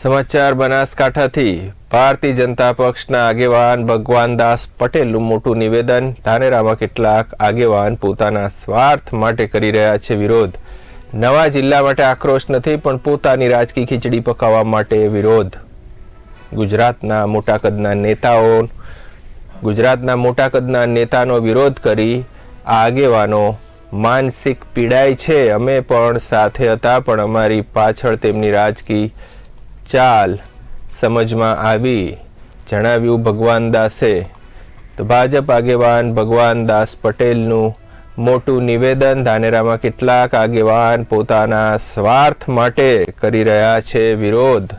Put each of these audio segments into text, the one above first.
સમાચાર બનાસકાંઠાથી. ભારતીય જનતા પક્ષના આગેવાન ભગવાનદાસ પટેલનું મોટું નિવેદન, ધાનેરામાં કેટલાક આગેવાન પોતાના સ્વાર્થ માટે કરી રહ્યા છે વિરોધ. નવા જિલ્લા માટે આક્રોશ નથી, પણ પોતાની રાજકીય ખીચડી પકાવવા માટે વિરોધ. ગુજરાતના મોટા કદના નેતાઓ, ગુજરાતના મોટા કદના નેતાનો વિરોધ કરી આ આગેવાનો માનસિક પીડાય છે. અમે પણ સાથે હતા, પણ અમારી પાછળ તેમની રાજકીય ચાલ સમજમાં આવી જણાવ્યું ભગવાન દાસે. તો ભાજપ આગેવાન ભગવાન દાસ પટેલનું મોટું નિવેદન, ધાનેરામાં કેટલાક આગેવાન પોતાના સ્વાર્થ માટે કરી રહ્યા છે વિરોધ.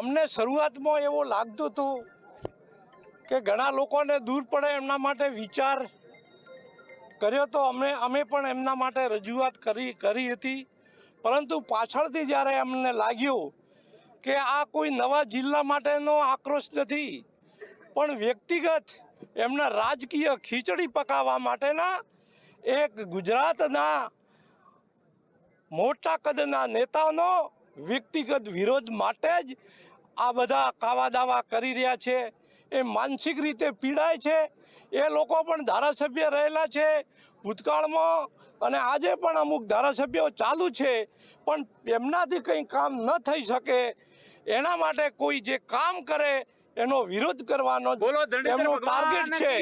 અમને શરૂઆતમાં એવું લાગતું હતું કે ઘણા લોકોને દૂર પડે, એમના માટે વિચાર કર્યો તો અમે અમે પણ એમના માટે રજૂઆત કરી કરી હતી. પરંતુ પાછળથી જ્યારે અમને લાગ્યું કે આ કોઈ નવા જિલ્લા માટેનો આક્રોશ નથી, પણ વ્યક્તિગત એમના રાજકીય ખીચડી પકાવવા માટેના એક ગુજરાતના મોટા કદના નેતાઓનો વ્યક્તિગત વિરોધ માટે જ આ બધા કાવા દાવા કરી રહ્યા છે. એ માનસિક રીતે પીડાય છે. એ લોકો પણ ધારાસભ્ય રહેલા છે. ભૂતકાળમાં અને આજે પણ અમુક ધારાસભ્યો ચાલુ છે. પણ એમનાથી કંઈ કામ ન થઈ શકે. એના માટે કોઈ જે કામ કરે એનો વિરોધ કરવાનો એમનો ટાર્ગેટ છે.